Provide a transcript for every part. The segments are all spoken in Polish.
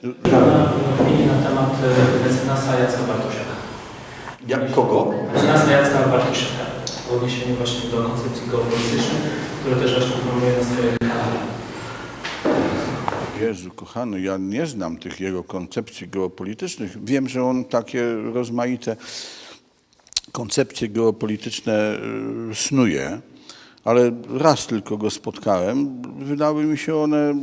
Opinii na temat e, mecenasa Jacka Bartosiaka. Jak kogo? Mecenasa Jacka Bartosiaka. W odniesieniu właśnie do koncepcji geopolitycznej, które też właśnie promuje na swojej kanale. Jezu, kochany, ja nie znam tych jego koncepcji geopolitycznych. Wiem, że on takie rozmaite koncepcje geopolityczne y, snuje, ale raz tylko go spotkałem. Wydały mi się one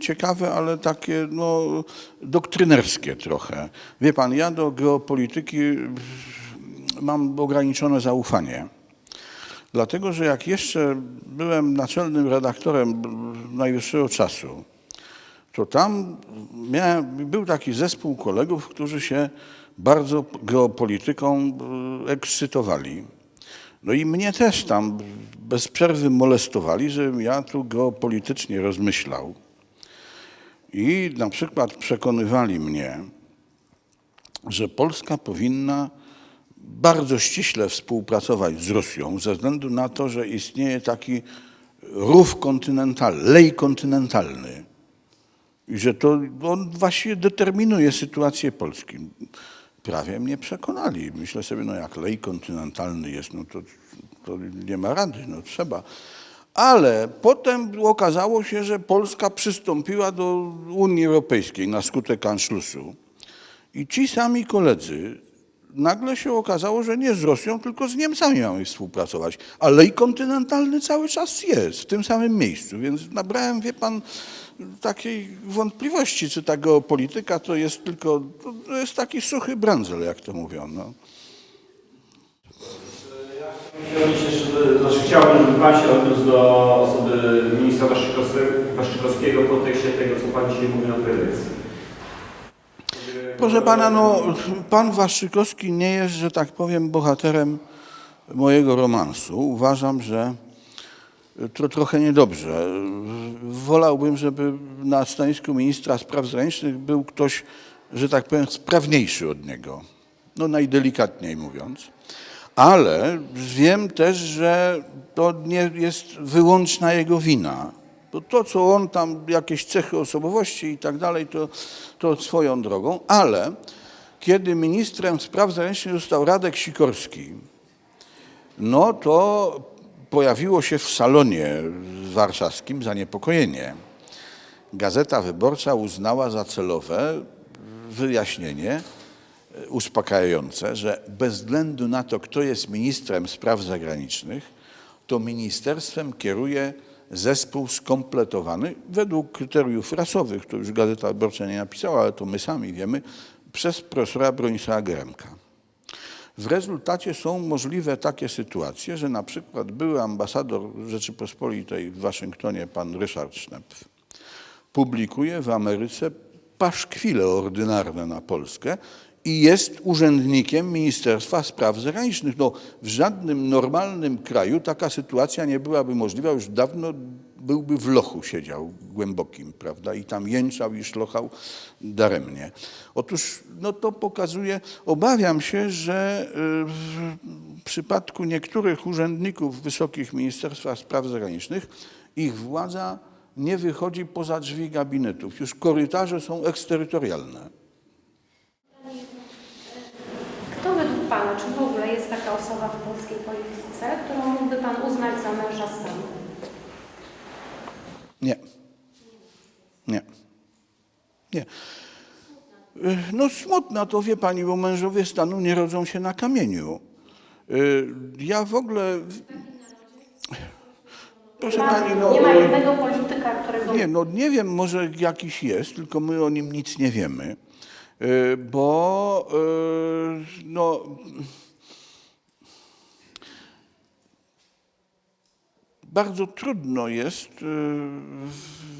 ciekawe, ale takie no, doktrynerskie trochę. Wie pan, ja do geopolityki y, mam ograniczone zaufanie. Dlatego, że jak jeszcze byłem naczelnym redaktorem Najwyższego Czasu, to tam miałem, był taki zespół kolegów, którzy się bardzo geopolityką ekscytowali. No i mnie też tam bez przerwy molestowali, żebym ja tu geopolitycznie rozmyślał. I na przykład przekonywali mnie, że Polska powinna bardzo ściśle współpracować z Rosją ze względu na to, że istnieje taki rów kontynentalny, lej kontynentalny. I że to on właściwie determinuje sytuację Polski. Prawie mnie przekonali. Myślę sobie, no jak lej kontynentalny jest, no to, to nie ma rady, no trzeba. Ale potem okazało się, że Polska przystąpiła do Unii Europejskiej na skutek Anschlussu. I ci sami koledzy, nagle się okazało, że nie z Rosją, tylko z Niemcami mamy współpracować. A lej kontynentalny cały czas jest w tym samym miejscu, więc nabrałem, wie pan, takiej wątpliwości, czy ta geopolityka to jest tylko, to jest taki suchy brandzel, jak to mówią. No. Chciałbym, znaczy chciałbym, żeby Pan się odniósł do osoby ministra Waszczykowskiego- w kontekście tego, co Pan dzisiaj mówi na prelekcji. Proszę pana, no, pan Waszczykowski nie jest, że tak powiem, bohaterem mojego romansu. Uważam, że to trochę niedobrze. Wolałbym, żeby na stanowisku ministra spraw zagranicznych był ktoś, że tak powiem, sprawniejszy od niego. No najdelikatniej mówiąc. Ale wiem też, że to nie jest wyłączna jego wina. Bo to, co on tam, jakieś cechy osobowości i tak dalej, to, to swoją drogą. Ale kiedy ministrem spraw zagranicznych został Radek Sikorski, no to pojawiło się w salonie warszawskim zaniepokojenie. Gazeta Wyborcza uznała za celowe wyjaśnienie uspokajające, że bez względu na to, kto jest ministrem spraw zagranicznych, to ministerstwem kieruje zespół skompletowany według kryteriów rasowych, to już Gazeta Wyborcza nie napisała, ale to my sami wiemy, przez profesora Bronisława Geremka. W rezultacie są możliwe takie sytuacje, że na przykład były ambasador Rzeczypospolitej w Waszyngtonie, pan Ryszard Sznepf, publikuje w Ameryce paszkwile ordynarne na Polskę i jest urzędnikiem Ministerstwa Spraw Zagranicznych. No, w żadnym normalnym kraju taka sytuacja nie byłaby możliwa, już dawno byłby w lochu siedział głębokim, prawda, i tam jęczał i szlochał daremnie. Otóż no to pokazuje, obawiam się, że y, w przypadku niektórych urzędników wysokich Ministerstwa Spraw Zagranicznych ich władza nie wychodzi poza drzwi gabinetów. Już korytarze są eksterytorialne. Kto według Pana, czy w ogóle jest taka osoba w polskiej polityce, którą mógłby Pan uznać za męża stanu? Nie. Nie. Nie. Y, No smutno to wie pani, bo mężowie stanu nie rodzą się na kamieniu. Y, Ja w ogóle. Proszę pani, no. nie ma y, jednego polityka, którego... Nie, no nie wiem, może jakiś jest, tylko my o nim nic nie wiemy, Y, bo y, no. Bardzo trudno jest, y,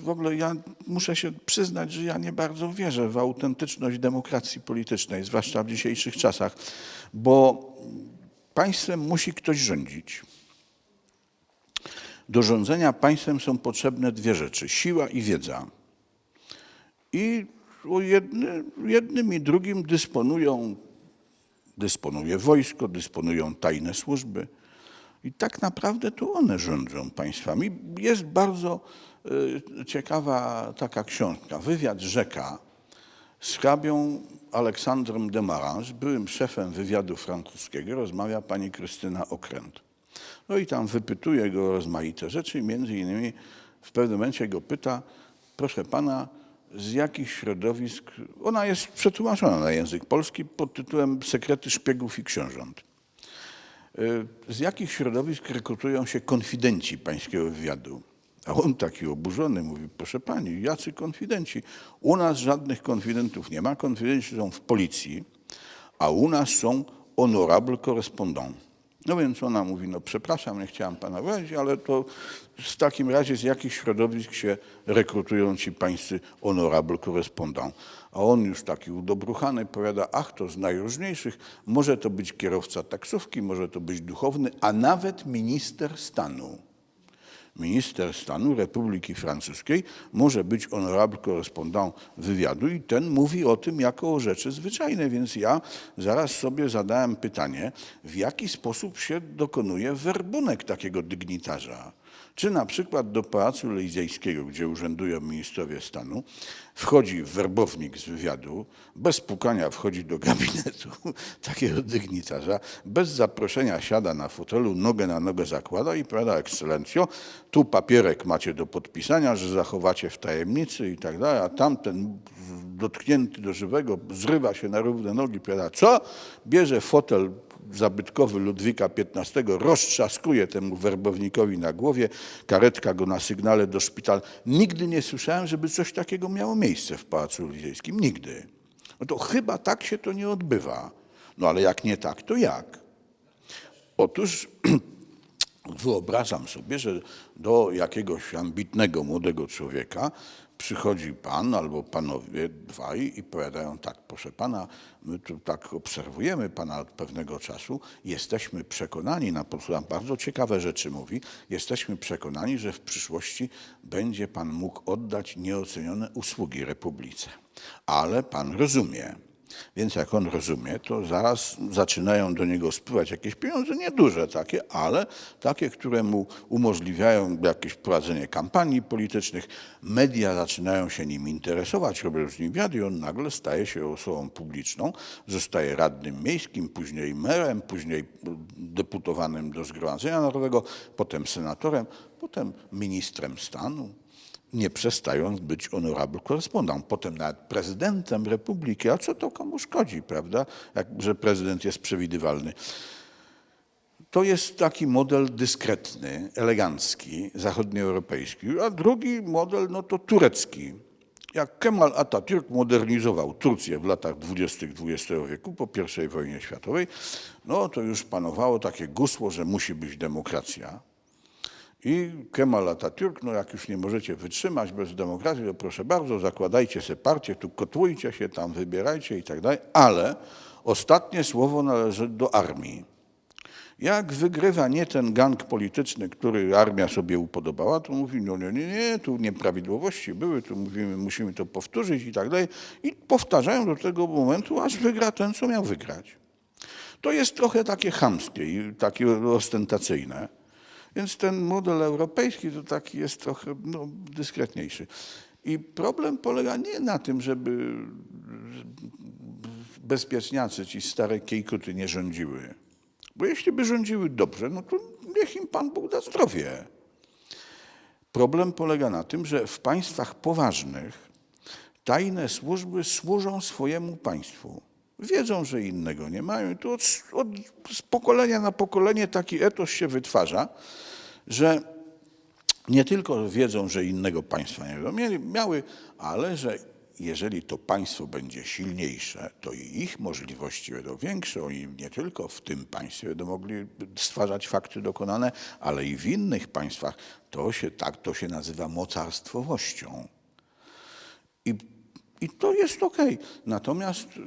w ogóle ja muszę się przyznać, że ja nie bardzo wierzę w autentyczność demokracji politycznej, zwłaszcza w dzisiejszych czasach, bo państwem musi ktoś rządzić. Do rządzenia państwem są potrzebne dwie rzeczy: siła i wiedza. I jedny, jednym i drugim dysponują, dysponuje wojsko, dysponują tajne służby. I tak naprawdę to one rządzą państwami. Jest bardzo y, ciekawa taka książka, Wywiad Rzeka, Z hrabią Aleksandrem de Marange, byłym szefem wywiadu francuskiego, rozmawia pani Krystyna Okręt. No i tam wypytuje go o rozmaite rzeczy między innymi w pewnym momencie go pyta, proszę pana, z jakich środowisk, ona jest przetłumaczona na język polski pod tytułem Sekrety szpiegów i książąt. Y, Z jakich środowisk rekrutują się konfidenci pańskiego wywiadu? A on taki oburzony mówi, proszę pani, jacy konfidenci? U nas żadnych konfidentów nie ma, konfidenci są w policji, a u nas są honorable correspondants. No więc ona mówi, no przepraszam, nie chciałam pana wejść, ale to w takim razie z jakich środowisk się rekrutują ci pańscy honorable correspondants? A on już taki udobruchany powiada, ach, to z najróżniejszych, może to być kierowca taksówki, może to być duchowny, a nawet minister stanu minister stanu Republiki Francuskiej może być honorable correspondant wywiadu i ten mówi o tym jako o rzeczy zwyczajnej. Więc ja zaraz sobie zadałem pytanie, w jaki sposób się dokonuje werbunek takiego dygnitarza. Czy na przykład do Pałacu Elizejskiego, gdzie urzędują ministrowie stanu, wchodzi werbownik z wywiadu, bez pukania wchodzi do gabinetu takiego dygnitarza, bez zaproszenia siada na fotelu, nogę na nogę zakłada i powiada, ekscelencjo, tu papierek macie do podpisania, że zachowacie w tajemnicy i tak dalej, a tamten dotknięty do żywego zrywa się na równe nogi, powiada, co? Bierze fotel zabytkowy Ludwika XV, roztrzaskuje temu werbownikowi na głowie, karetka go na sygnale do szpitala. Nigdy nie słyszałem, żeby coś takiego miało miejsce w Pałacu Elizejskim. Nigdy. No to chyba tak się to nie odbywa. No ale jak nie tak, to jak? Otóż wyobrażam sobie, że do jakiegoś ambitnego młodego człowieka przychodzi pan albo panowie dwaj i powiadają tak, proszę pana, my tu tak obserwujemy pana od pewnego czasu, jesteśmy przekonani, na podstawie bardzo ciekawe rzeczy mówi, jesteśmy przekonani, że w przyszłości będzie pan mógł oddać nieocenione usługi Republice. Ale pan rozumie, więc jak on rozumie, to zaraz zaczynają do niego spływać jakieś pieniądze, nieduże takie, ale takie, które mu umożliwiają jakieś prowadzenie kampanii politycznych. Media zaczynają się nim interesować, robią z nim wywiad i on nagle staje się osobą publiczną, zostaje radnym miejskim, później merem, później deputowanym do Zgromadzenia Narodowego, potem senatorem, potem ministrem stanu nie przestając być honorable correspondent, potem nawet prezydentem republiki. A co to komu szkodzi, prawda? Jak, że prezydent jest przewidywalny. To jest taki model dyskretny, elegancki, zachodnioeuropejski, a drugi model no to turecki. Jak Kemal Atatürk modernizował Turcję w latach 20. XX wieku po I wojnie światowej, no to już panowało takie gusło, że musi być demokracja. I Kemal Atatürk, no jak już nie możecie wytrzymać bez demokracji, to proszę bardzo, zakładajcie sobie partię, tu kotłujcie się, tam wybierajcie i tak dalej, ale ostatnie słowo należy do armii. Jak wygrywa nie ten gang polityczny, który armia sobie upodobała, to mówi, no nie, nie, nie, tu nieprawidłowości były, tu mówimy, musimy to powtórzyć i tak dalej. I powtarzają do tego momentu, aż wygra ten, co miał wygrać. To jest trochę takie chamskie i takie ostentacyjne. Więc ten model europejski to taki jest trochę no, dyskretniejszy. I problem polega nie na tym, żeby bezpieczniacy, ci stare kiejkuty nie rządziły. Bo jeśli by rządziły dobrze, no to niech im Pan Bóg da zdrowie. Problem polega na tym, że w państwach poważnych tajne służby służą swojemu państwu. Wiedzą, że innego nie mają i tu od, od, z pokolenia na pokolenie taki etos się wytwarza, że nie tylko wiedzą, że innego państwa nie będą miały, ale że jeżeli to państwo będzie silniejsze, to i ich możliwości będą większe. Oni nie tylko w tym państwie będą mogli stwarzać fakty dokonane, ale i w innych państwach. To się, tak to się nazywa mocarstwowością. I, i to jest okej. Natomiast y,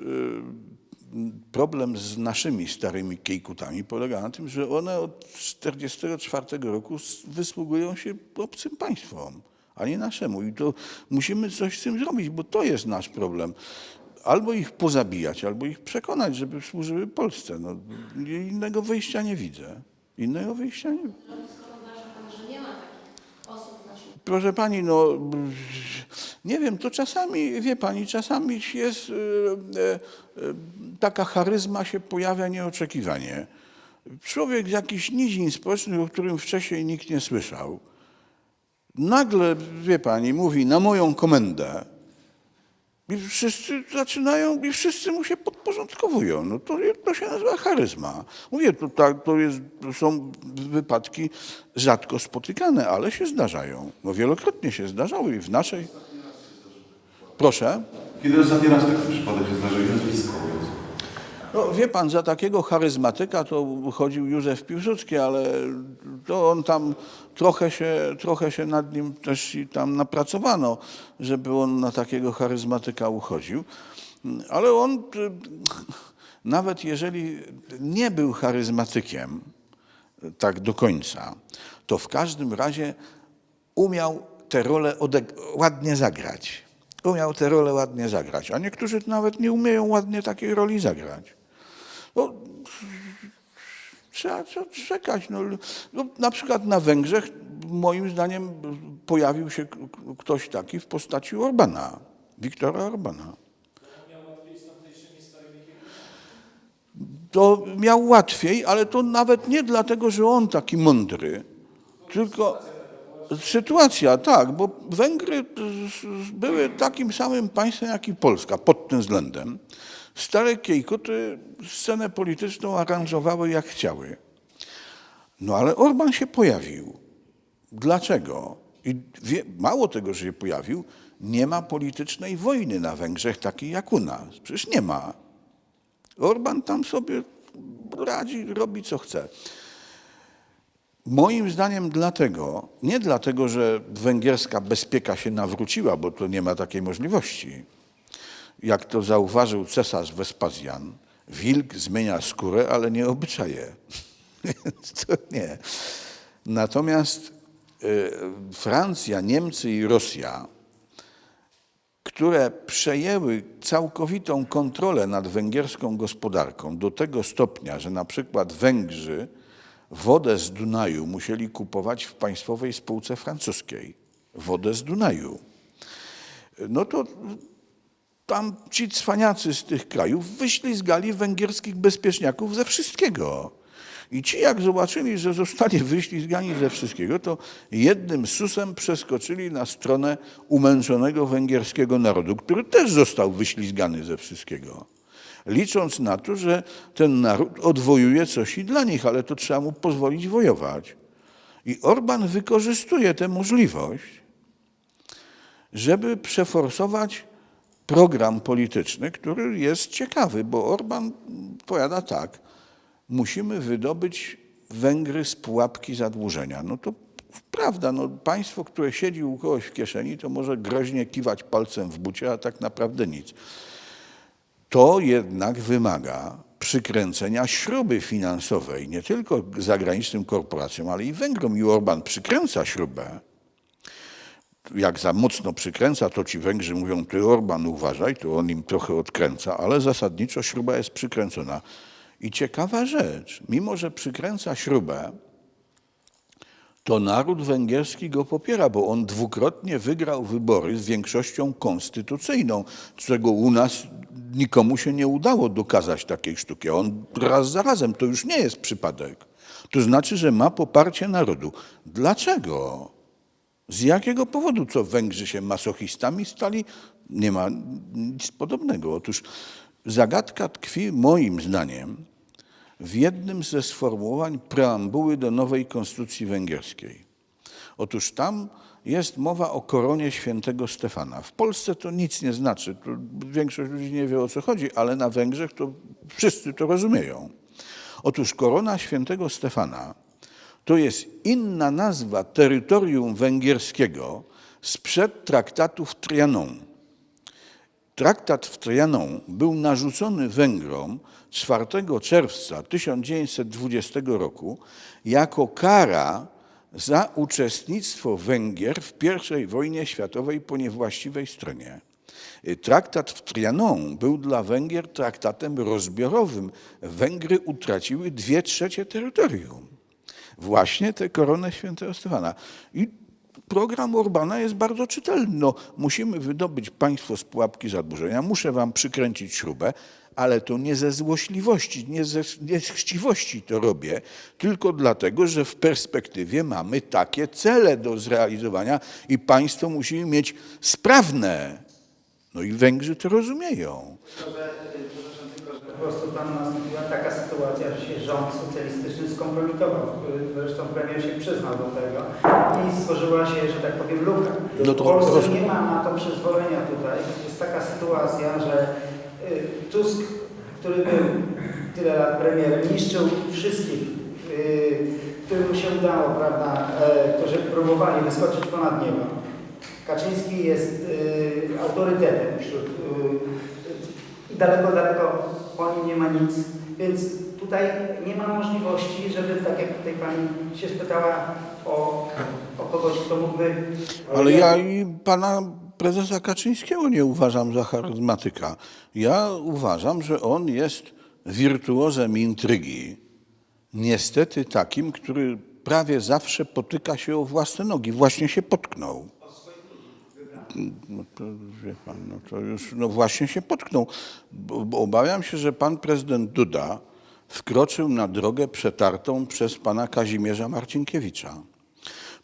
problem z naszymi starymi kiejkutami polega na tym, że one od 1944 roku wysługują się obcym państwom, a nie naszemu. I to musimy coś z tym zrobić, bo to jest nasz problem. Albo ich pozabijać, albo ich przekonać, żeby służyły Polsce. No, innego wyjścia nie widzę. Innego wyjścia nie widzę. Proszę pani, no Nie wiem, to czasami, wie pani, czasami jest e, e, e, taka charyzma się pojawia nieoczekiwanie. Człowiek z jakichś nizin społecznych, o którym wcześniej nikt nie słyszał, nagle, wie pani, mówi na moją komendę i wszyscy zaczynają, i wszyscy mu się podporządkowują. No to, to się nazywa charyzma. Mówię, to, tak, to jest, to są wypadki rzadko spotykane, ale się zdarzają. No wielokrotnie się zdarzały i w naszej... Proszę? Kiedy ostatni raz taki przypadek się zdarzył? Nazwisko. No, wie pan, za takiego charyzmatyka to chodził Józef Piłsudski, ale to on tam trochę się, trochę się nad nim też i tam napracowano, żeby on na takiego charyzmatyka uchodził. Ale on, y, nawet jeżeli nie był charyzmatykiem tak do końca, to w każdym razie umiał tę rolę ładnie zagrać. Umiał tę rolę ładnie zagrać, a niektórzy nawet nie umieją ładnie takiej roli zagrać. No, trzeba, trzeba czekać. No, no, na przykład na Węgrzech moim zdaniem pojawił się ktoś taki w postaci Orbana, Wiktora Orbana. To miał łatwiej, ale to nawet nie dlatego, że on taki mądry, tylko sytuacja, tak, bo Węgry z- z- były takim samym państwem jak i Polska pod tym względem. Stare kiejkuty scenę polityczną aranżowały jak chciały. No ale Orban się pojawił. Dlaczego? I wie, mało tego, że się pojawił, nie ma politycznej wojny na Węgrzech takiej jak u nas. Przecież nie ma. Orban tam sobie radzi, robi co chce. Moim zdaniem dlatego, nie dlatego, że węgierska bezpieka się nawróciła, bo to nie ma takiej możliwości. Jak to zauważył cesarz Wespazjan, wilk zmienia skórę, ale nie obyczaje. To nie. Natomiast y, Francja, Niemcy i Rosja, które przejęły całkowitą kontrolę nad węgierską gospodarką do tego stopnia, że na przykład Węgrzy wodę z Dunaju musieli kupować w państwowej spółce francuskiej. Wodę z Dunaju. No to tam ci cwaniacy z tych krajów wyślizgali węgierskich bezpieczniaków ze wszystkiego. I ci jak zobaczyli, że zostali wyślizgani ze wszystkiego, to jednym susem przeskoczyli na stronę umęczonego węgierskiego narodu, który też został wyślizgany ze wszystkiego. Licząc na to, że ten naród odwojuje coś i dla nich, ale to trzeba mu pozwolić wojować. I Orban wykorzystuje tę możliwość, żeby przeforsować program polityczny, który jest ciekawy, bo Orban powiada tak, musimy wydobyć Węgry z pułapki zadłużenia. No to prawda, no państwo, które siedzi u kogoś w kieszeni, to może groźnie kiwać palcem w bucie, a tak naprawdę nic. To jednak wymaga przykręcenia śruby finansowej, nie tylko zagranicznym korporacjom, ale i Węgrom. I Orban przykręca śrubę jak za mocno przykręca, to ci Węgrzy mówią, ty Orban uważaj, to on im trochę odkręca, ale zasadniczo śruba jest przykręcona. I ciekawa rzecz, mimo że przykręca śrubę, to naród węgierski go popiera, bo on dwukrotnie wygrał wybory z większością konstytucyjną, czego u nas nikomu się nie udało dokazać takiej sztuki. On raz za razem, to już nie jest przypadek. To znaczy, że ma poparcie narodu. Dlaczego? Z jakiego powodu? Co Węgrzy się masochistami stali? Nie ma nic podobnego. Otóż zagadka tkwi moim zdaniem w jednym ze sformułowań preambuły do nowej konstytucji węgierskiej. Otóż tam jest mowa o koronie świętego Stefana. W Polsce to nic nie znaczy. Większość ludzi nie wie o co chodzi, ale na Węgrzech to wszyscy to rozumieją. Otóż korona świętego Stefana to jest inna nazwa terytorium węgierskiego sprzed traktatu w Trianon. Traktat w Trianon był narzucony Węgrom 4 czerwca 1920 roku jako kara za uczestnictwo Węgier w I wojnie światowej po niewłaściwej stronie. Traktat w Trianon był dla Węgier traktatem rozbiorowym. Węgry utraciły dwie trzecie terytorium właśnie tę koronę świętego Stefana. I program Orbana jest bardzo czytelny. No, musimy wydobyć państwo z pułapki zadłużenia. Muszę wam przykręcić śrubę, ale to nie ze złośliwości, nie ze nie chciwości to robię, tylko dlatego, że w perspektywie mamy takie cele do zrealizowania i państwo musi mieć sprawne. No i Węgrzy to rozumieją. Y, przepraszam, tylko, że po prostu tam nastąpiła taka sytuacja, że się rząd socjalistyczny skompromitował. Zresztą premier się przyznał do tego i stworzyła się, że tak powiem, luka. No to w Polsce proszę. nie ma na to przyzwolenia tutaj. Jest taka sytuacja, że y, Tusk, który był tyle lat premierem, niszczył wszystkich, y, którym się udało, prawda, e, którzy próbowali wyskoczyć ponad niebo. Kaczyński jest y, autorytetem wśród daleko, daleko po nim nie ma nic, więc tutaj nie ma możliwości, żeby tak jak tutaj pani się spytała o, o kogoś, kto mógłby... Ale ja i pana prezesa Kaczyńskiego nie uważam za charyzmatyka. Ja uważam, że on jest wirtuozem intrygi. Niestety takim, który prawie zawsze potyka się o własne nogi. Właśnie się potknął. No to, wie pan, no to już no właśnie się potknął. Obawiam się, że pan prezydent Duda wkroczył na drogę przetartą przez pana Kazimierza Marcinkiewicza.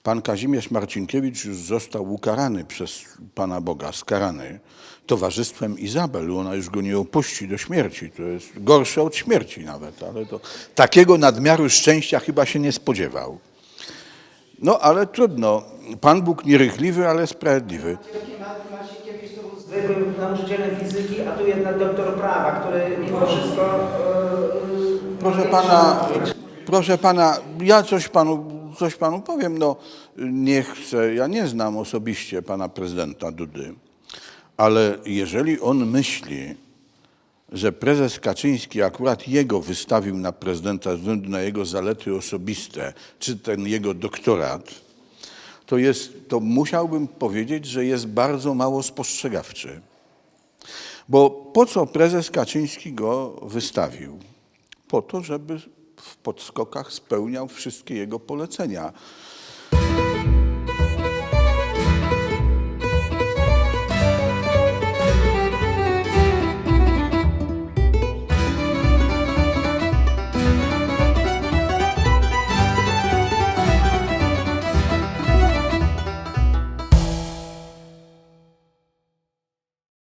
Pan Kazimierz Marcinkiewicz już został ukarany przez Pana Boga, skarany towarzystwem Izabel. Ona już go nie opuści do śmierci. To jest gorsze od śmierci nawet, ale to takiego nadmiaru szczęścia chyba się nie spodziewał. No ale trudno. Pan Bóg nierychliwy, ale sprawiedliwy. To był zwykłym nauczycielem fizyki, a tu jednak doktor prawa, który mimo wszystko... y, Proszę ma pana, proszę pana, ja coś panu, coś panu powiem. No, nie chcę, ja nie znam osobiście pana prezydenta Dudy, ale jeżeli on myśli, że prezes Kaczyński akurat jego wystawił na prezydenta ze względu na jego zalety osobiste, czy ten jego doktorat, to, jest, to musiałbym powiedzieć, że jest bardzo mało spostrzegawczy. Bo po co prezes Kaczyński go wystawił? Po to, żeby w podskokach spełniał wszystkie jego polecenia.